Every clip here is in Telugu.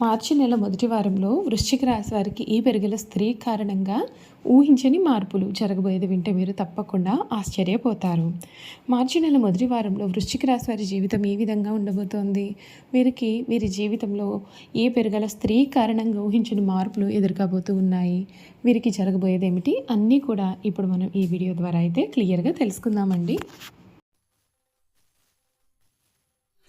మార్చి నెల మొదటి వారంలో వృశ్చిక రాశి వారికి ఈ పెరుగుల స్త్రీ కారణంగా ఊహించని మార్పులు జరగబోయేది వింటే మీరు తప్పకుండా ఆశ్చర్యపోతారు. మార్చి నెల మొదటి వారంలో వృశ్చిక రాశి వారి జీవితం ఏ విధంగా ఉండబోతోంది? వీరికి వీరి జీవితంలో ఏ పెరుగల స్త్రీ కారణంగా ఊహించని మార్పులు ఎదుర్కోబోతూ ఉన్నాయి? వీరికి జరగబోయేది ఏమిటి? అన్నీ కూడా ఇప్పుడు మనం ఈ వీడియో ద్వారా అయితే క్లియర్గా తెలుసుకుందామండి.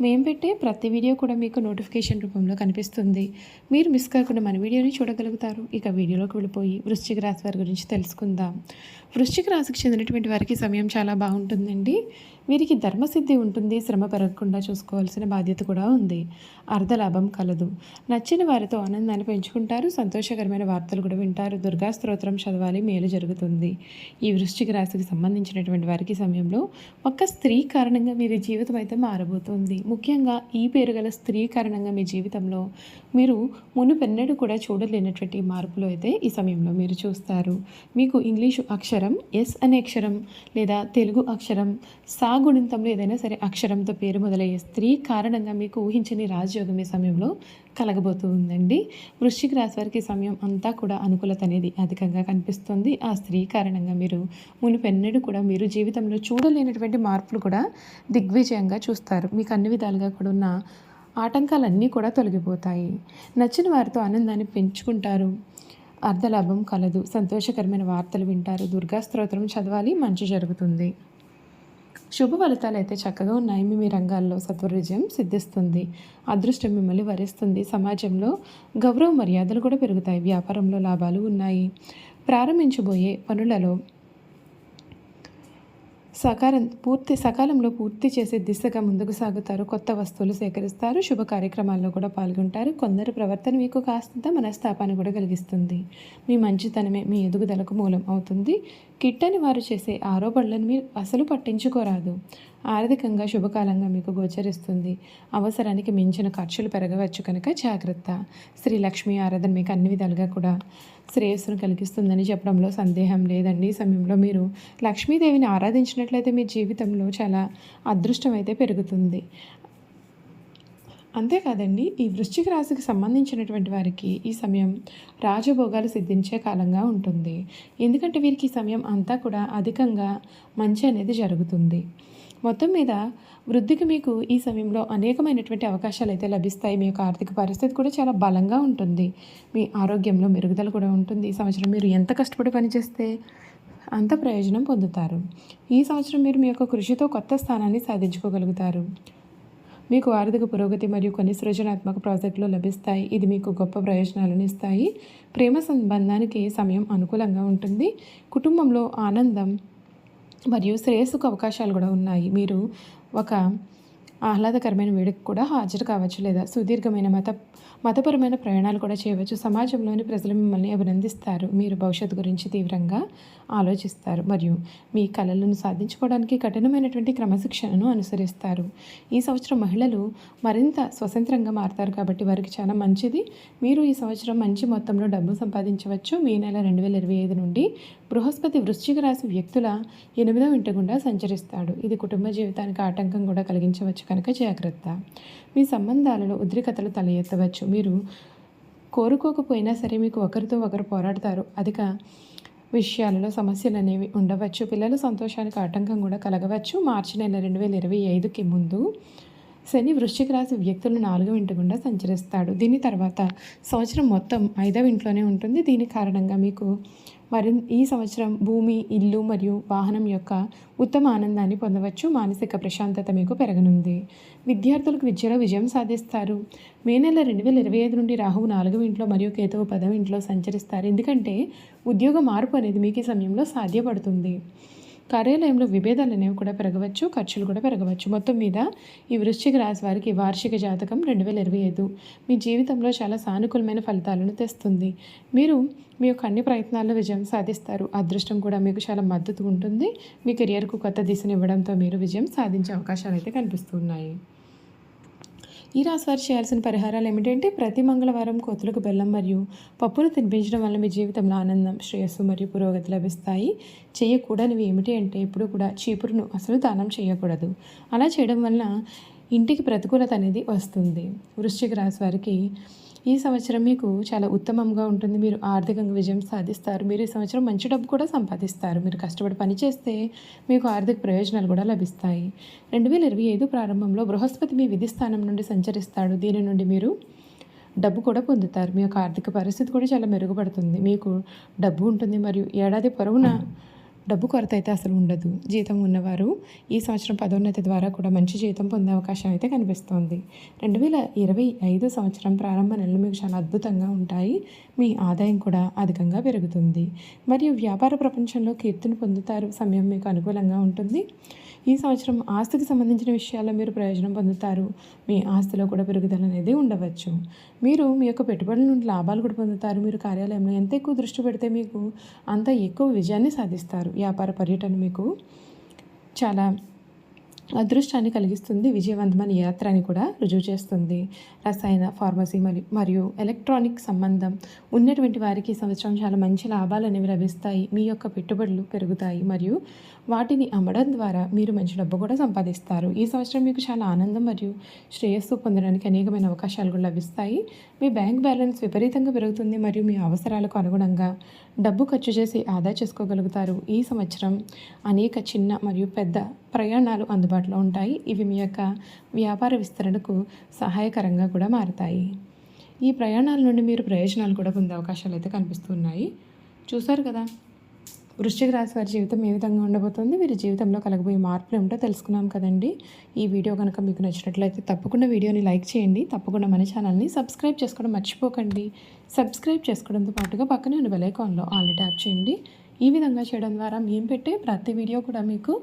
మేము పెట్టే ప్రతి వీడియో కూడా మీకు నోటిఫికేషన్ రూపంలో కనిపిస్తుంది. మీరు మిస్ కాకుండా మన వీడియోని చూడగలుగుతారు. ఇక వీడియోలోకి వెళ్ళిపోయి వృశ్చిక రాశి వారి గురించి తెలుసుకుందాం. వృశ్చిక రాశికి చెందినటువంటి వారికి సమయం చాలా బాగుంటుందండి. వీరికి ధర్మసిద్ధి ఉంటుంది. శ్రమ పెరగకుండా చూసుకోవాల్సిన బాధ్యత కూడా ఉంది. అర్ధలాభం కలదు. నచ్చిన వారితో ఆనందాన్ని పెంచుకుంటారు. సంతోషకరమైన వార్తలు కూడా వింటారు. దుర్గా స్తోత్రం చదవాలి. మేలు జరుగుతుంది. ఈ వృశ్చిక రాశికి సంబంధించినటువంటి వారికి సమయంలో ఒక స్త్రీ కారణంగా వీరి జీవితం అయితే మారబోతుంది. ముఖ్యంగా ఈ పేరు గల స్త్రీ కారణంగా మీ జీవితంలో మీరు మునుపెన్నడూ కూడా చూడలేనటువంటి మార్పులు అయితే ఈ సమయంలో మీరు చూస్తారు. మీకు ఇంగ్లీషు అక్షరం ఎస్ అనే అక్షరం లేదా తెలుగు అక్షరం సాగుణితంలో ఏదైనా సరే అక్షరంతో పేరు మొదలయ్యే స్త్రీ కారణంగా మీకు ఊహించని రాజయోగం ఈ సమయంలో కలగబోతూ ఉందండి. వృశ్చిక రాశి వారికి సమయం అంతా కూడా అనుకూలత అనేది అధికంగా కనిపిస్తుంది. ఆ స్త్రీ కారణంగా మీరు మునుపెన్నడూ కూడా మీరు జీవితంలో చూడలేనటువంటి మార్పులు కూడా దిగ్విజయంగా చూస్తారు. మీకు అన్ని విధాలుగా కూడా ఉన్న ఆటంకాలన్నీ కూడా తొలగిపోతాయి. నచ్చిన వారితో ఆనందాన్ని పెంచుకుంటారు. అర్ధలాభం కలదు. సంతోషకరమైన వార్తలు వింటారు. దుర్గా స్తోత్రం చదవాలి. మంచి జరుగుతుంది. శుభ ఫలితాలు అయితే చక్కగా ఉన్నాయి. మీ మీ రంగాల్లో సత్వవిజయం సిద్ధిస్తుంది. అదృష్టం మిమ్మల్ని వరిస్తుంది. సమాజంలో గౌరవ మర్యాదలు కూడా పెరుగుతాయి. వ్యాపారంలో లాభాలు ఉన్నాయి. ప్రారంభించబోయే పనులలో సకారం పూర్తి సకాలంలో పూర్తి చేసే దిశగా ముందుకు సాగుతారు. కొత్త వస్తువులు సేకరిస్తారు. శుభ కార్యక్రమాల్లో కూడా పాల్గొంటారు. కొందరు ప్రవర్తన మీకు కాస్తంత మనస్తాపాన్ని కూడా కలిగిస్తుంది. మీ మంచితనమే మీ ఎదుగుదలకు మూలం అవుతుంది. కిట్టని వారు చేసే ఆరోపణలను మీరు అసలు పట్టించుకోరాదు. ఆర్థికంగా శుభకాలంగా మీకు గోచరిస్తుంది. అవసరానికి మించిన ఖర్చులు పెరగవచ్చు కనుక జాగ్రత్త. శ్రీ లక్ష్మీ ఆరాధన మీకు అన్ని విధాలుగా కూడా శ్రేయస్సును కలిగిస్తుందని చెప్పడంలో సందేహం లేదండి. ఈ సమయంలో మీరు లక్ష్మీదేవిని ఆరాధించినట్లయితే మీ జీవితంలో చాలా అదృష్టం అయితే పెరుగుతుంది. అంతేకాదండి ఈ వృశ్చిక రాశికి సంబంధించినటువంటి వారికి ఈ సమయం రాజభోగాలు సిద్ధించే కాలంగా ఉంటుంది. ఎందుకంటే వీరికి ఈ సమయం అంతా కూడా అధికంగా మంచి అనేది జరుగుతుంది. మొత్తం మీద వృద్ధికి మీకు ఈ సమయంలో అనేకమైనటువంటి అవకాశాలు అయితే లభిస్తాయి. మీ యొక్క ఆర్థిక పరిస్థితి కూడా చాలా బలంగా ఉంటుంది. మీ ఆరోగ్యంలో మెరుగుదల కూడా ఉంటుంది. ఈ సంవత్సరం మీరు ఎంత కష్టపడి పనిచేస్తే అంత ప్రయోజనం పొందుతారు. ఈ సంవత్సరం మీరు మీ యొక్క కృషితో కొత్త స్థానాన్ని సాధించుకోగలుగుతారు. మీకు ఆర్థిక పురోగతి మరియు కొన్ని సృజనాత్మక ప్రాజెక్టులు లభిస్తాయి. ఇది మీకు గొప్ప ప్రయోజనాలను ఇస్తాయి. ప్రేమ సంబంధానికి సమయం అనుకూలంగా ఉంటుంది. కుటుంబంలో ఆనందం మరియు శ్రేయస్సుకు అవకాశాలు కూడా ఉన్నాయి. మీరు ఒక ఆహ్లాదకరమైన వేడుక కూడా హాజరు కావచ్చు లేదా సుదీర్ఘమైన మత మతపరమైన ప్రయాణాలు కూడా చేయవచ్చు. సమాజంలోని ప్రజలు మిమ్మల్ని అభినందిస్తారు. మీరు భవిష్యత్తు గురించి తీవ్రంగా ఆలోచిస్తారు మరియు మీ కళలను సాధించుకోవడానికి కఠినమైనటువంటి క్రమశిక్షణను అనుసరిస్తారు. ఈ సంవత్సరం మహిళలు మరింత స్వతంత్రంగా మారతారు కాబట్టి వారికి చాలా మంచిది. మీరు ఈ సంవత్సరం మంచి మొత్తంలో డబ్బు సంపాదించవచ్చు. మీ నెల రెండు వేల ఇరవై ఐదు నుండి బృహస్పతి వృశ్చిక రాశి వ్యక్తుల ఎనిమిదవ ఇంటి గుండా సంచరిస్తాడు. ఇది కుటుంబ జీవితానికి ఆటంకం కూడా కలిగించవచ్చు. కనుక జాగ్రత్త. మీ సంబంధాలలో ఉద్రికతలు తల ఎత్తవచ్చు మీరు కోరుకోకపోయినా సరే మీకు ఒకరితో ఒకరు పోరాడతారు. అధిక విషయాలలో సమస్యలు అనేవి ఉండవచ్చు. పిల్లల సంతోషానికి ఆటంకం కూడా కలగవచ్చు. మార్చి నెల రెండు వేల ఇరవై ఐదుకి ముందు శని వృశ్చిక రాశి వ్యక్తులు నాలుగవ ఇంటి గుండా సంచరిస్తాడు. దీని తర్వాత సంవత్సరం మొత్తం ఐదవ ఇంట్లోనే ఉంటుంది. దీని కారణంగా మీకు మరి ఈ సంవత్సరం భూమి ఇల్లు మరియు వాహనం యొక్క ఉత్తమ ఆనందాన్ని పొందవచ్చు. మానసిక ప్రశాంతత మీకు పెరగనుంది. విద్యార్థులకు విద్యలో విజయం సాధిస్తారు. మే నెల రెండు వేల ఇరవై ఐదు నుండి రాహువు నాలుగవ ఇంట్లో మరియు కేతువు పదవ ఇంట్లో సంచరిస్తారు. ఎందుకంటే ఉద్యోగ మార్పు అనేది మీకు ఈ సమయంలో సాధ్యపడుతుంది. కార్యాలయంలో విభేదాలు అనేవి కూడా పెరగవచ్చు ఖర్చులు కూడా పెరగవచ్చు. మొత్తం మీద ఈ వృశ్చిక రాశి వారికి వార్షిక జాతకం రెండు వేల ఇరవై ఐదు మీ జీవితంలో చాలా సానుకూలమైన ఫలితాలను తెస్తుంది. మీరు మీ యొక్క అన్ని ప్రయత్నాల్లో విజయం సాధిస్తారు. అదృష్టం కూడా మీకు చాలా మద్దతు ఉంటుంది. మీ కెరియర్కు కొత్త దిశనివ్వడంతో మీరు విజయం సాధించే అవకాశాలు అయితే కనిపిస్తున్నాయి ఈ రాశివారు చేయాల్సిన పరిహారాలు ఏమిటంటే ప్రతి మంగళవారం కోతులకు బెల్లం మరియు పప్పును తినిపించడం వల్ల మీ జీవితంలో ఆనందం శ్రేయస్సు మరియు పురోగతి లభిస్తాయి. చేయకూడనివి ఏమిటి అంటే ఎప్పుడు కూడా చీపురును అసలు దానం చేయకూడదు. అలా చేయడం వలన ఇంటికి ప్రతికూలత అనేది వస్తుంది. వృశ్చిక రాశి వారికి ఈ సంవత్సరం మీకు చాలా ఉత్తమంగా ఉంటుంది. మీరు ఆర్థికంగా విజయం సాధిస్తారు. మీరు ఈ సంవత్సరం మంచి డబ్బు కూడా సంపాదిస్తారు. మీరు కష్టపడి పనిచేస్తే మీకు ఆర్థిక ప్రయోజనాలు కూడా లభిస్తాయి. రెండు వేల ఇరవై ఐదు ప్రారంభంలో బృహస్పతి మీ విధి స్థానం నుండి సంచరిస్తాడు. దీని నుండి మీరు డబ్బు కూడా పొందుతారు. మీ యొక్క ఆర్థిక పరిస్థితి కూడా చాలా మెరుగుపడుతుంది. మీకు డబ్బు ఉంటుంది మరియు ఏడాది పొరవున డబ్బు కొరత అయితే అసలు ఉండదు. జీతం ఉన్నవారు ఈ సంవత్సరం పదోన్నతి ద్వారా కూడా మంచి జీతం పొందే అవకాశం అయితే కనిపిస్తోంది. రెండు వేల ఇరవై ఐదు సంవత్సరం ప్రారంభ నెలలు మీకు చాలా అద్భుతంగా ఉంటాయి. మీ ఆదాయం కూడా అధికంగా పెరుగుతుంది. మరియు వ్యాపార ప్రపంచంలో కీర్తిని పొందుతారు సమయం మీకు అనుకూలంగా ఉంటుంది. ఈ సంవత్సరం ఆస్తికి సంబంధించిన విషయాల్లో మీరు ప్రయోజనం పొందుతారు. మీ ఆస్తిలో కూడా పెరుగుదల అనేది ఉండవచ్చు. మీరు మీ యొక్క పెట్టుబడుల నుండి లాభాలు కూడా పొందుతారు. మీరు కార్యాలయంలో ఎంత ఎక్కువ దృష్టి పెడితే మీకు అంత ఎక్కువ విజయాన్ని సాధిస్తారు. వ్యాపార పర్యటన మీకు చాలా అదృష్టాన్ని కలిగిస్తుంది విజయవంతమైన యాత్ర అని కూడా రుజువు చేస్తుంది. రసాయన ఫార్మసీ మరియు మరియు ఎలక్ట్రానిక్ సంబంధం ఉన్నటువంటి వారికి సంవత్సరం చాలా మంచి లాభాలు అనేవి లభిస్తాయి. మీ యొక్క పెట్టుబడులు పెరుగుతాయి మరియు వాటిని అమ్మడం ద్వారా మీరు మంచి డబ్బు కూడా సంపాదిస్తారు. ఈ సంవత్సరం మీకు చాలా ఆనందం మరియు శ్రేయస్సు పొందడానికి అనేకమైన అవకాశాలు కూడా లభిస్తాయి. మీ బ్యాంక్ బ్యాలెన్స్ విపరీతంగా పెరుగుతుంది మరియు మీ అవసరాలకు అనుగుణంగా డబ్బు ఖర్చు చేసి ఆదా చేసుకోగలుగుతారు. ఈ సంవత్సరం అనేక చిన్న మరియు పెద్ద ప్రయాణాలు అందుబాటులో ఉంటాయి. ఇవి మీ యొక్క వ్యాపార విస్తరణకు సహాయకరంగా కూడా మారతాయి. ఈ ప్రయాణాల నుండి మీరు ప్రయోజనాలు కూడా పొందే అవకాశాలు అయితే కనిపిస్తున్నాయి. చూసారు కదా? వృశ్చిక రాశి వారి జీవితం ఏ విధంగా ఉండబోతుంది? వీరి జీవితంలో కలగబోయే మార్పులు ఏమిటో తెలుసుకున్నాం కదండి. ఈ వీడియో కనుక మీకు నచ్చినట్లయితే తప్పకుండా వీడియోని లైక్ చేయండి. తప్పకుండా మన ఛానల్ని సబ్స్క్రైబ్ చేసుకోవడం మర్చిపోకండి. సబ్స్క్రైబ్ చేసుకోవడంతో పాటుగా పక్కనే ఉన్న బెలైకాన్లో ఆల్రెడీ ట్యాప్ చేయండి. ఈ విధంగా చేయడం ద్వారా మేము పెట్టే ప్రతి వీడియో కూడా మీకు